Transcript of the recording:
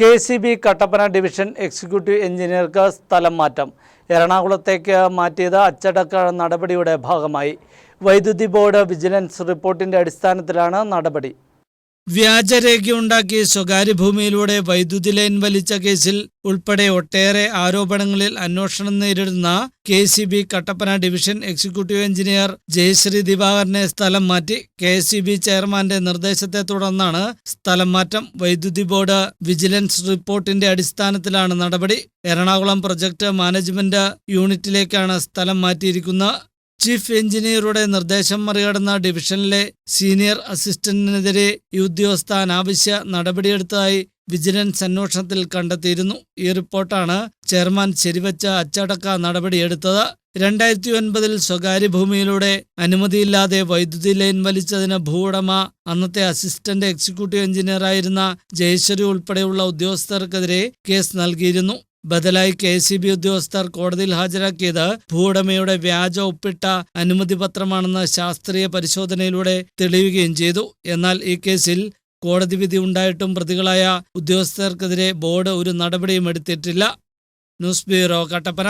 K C B Kattappana division executive എഞ്ചിനീയർക്ക് സ്ഥലം മാറ്റം. എറണാകുളത്തേക്ക് മാറ്റിയത് അച്ചടക്ക നടപടിയുടെ ഭാഗമായി. വൈദ്യുതി ബോർഡ് വിജിലൻസ് റിപ്പോർട്ടിന്റെ അടിസ്ഥാനത്തിലാണ് നടപടി. വ്യാജരേഖയുണ്ടാക്കി സ്വകാര്യ ഭൂമിയിലൂടെ വൈദ്യുതി ലൈൻ വലിച്ച കേസിൽ ഉൾപ്പെടെ ഒട്ടേറെ ആരോപണങ്ങളിൽ അന്വേഷണം നേരിടുന്ന K C B Kattappana division executive engineer Jayasree ദിവാകരനെ സ്ഥലം മാറ്റി കെ സി ബി ചെയർമാന്റെ നിർദ്ദേശത്തെ തുടർന്നാണ് സ്ഥലം മാറ്റം. വൈദ്യുതി ബോർഡ് വിജിലൻസ് റിപ്പോർട്ടിന്റെ അടിസ്ഥാനത്തിലാണ് നടപടി. എറണാകുളം പ്രൊജക്ട് മാനേജ്മെന്റ് യൂണിറ്റിലേക്കാണ് സ്ഥലം മാറ്റിയിരിക്കുന്നത്. ചീഫ് എഞ്ചിനീയറുടെ നിർദ്ദേശം മറികടന്ന ഡിവിഷനിലെ സീനിയർ അസിസ്റ്റന്റിനെതിരെ ഈ ഉദ്യോഗസ്ഥ അനാവശ്യ നടപടിയെടുത്തതായി വിജിലൻസ് അന്വേഷണത്തിൽ കണ്ടെത്തിയിരുന്നു. ഈ റിപ്പോർട്ടാണ് ചെയർമാൻ ശരിവച്ച അച്ചടക്ക നടപടിയെടുത്തത്. രണ്ടായിരത്തി ഒൻപതിൽ സ്വകാര്യ ഭൂമിയിലൂടെ അനുമതിയില്ലാതെ വൈദ്യുതി ലൈൻ വലിച്ചതിന് ഭൂവുടമ അന്നത്തെ അസിസ്റ്റന്റ് എക്സിക്യൂട്ടീവ് എഞ്ചിനീയറായിരുന്ന ജയശ്വരി ഉൾപ്പെടെയുള്ള ഉദ്യോഗസ്ഥർക്കെതിരെ കേസ് നൽകിയിരുന്നു. ബദലായി കെ സി ബി ഉദ്യോഗസ്ഥർ കോടതിയിൽ ഹാജരാക്കിയത് ഭൂവുടമയുടെ വ്യാജ ഒപ്പിട്ട അനുമതി പത്രമാണെന്ന് ശാസ്ത്രീയ പരിശോധനയിലൂടെ തെളിയുകയും ചെയ്തു. എന്നാൽ ഈ കേസിൽ കോടതി വിധി ഉണ്ടായിട്ടും പ്രതികളായ ഉദ്യോഗസ്ഥർക്കെതിരെ ബോർഡ് ഒരു നടപടിയും എടുത്തിട്ടില്ല. News bureau Kattappana.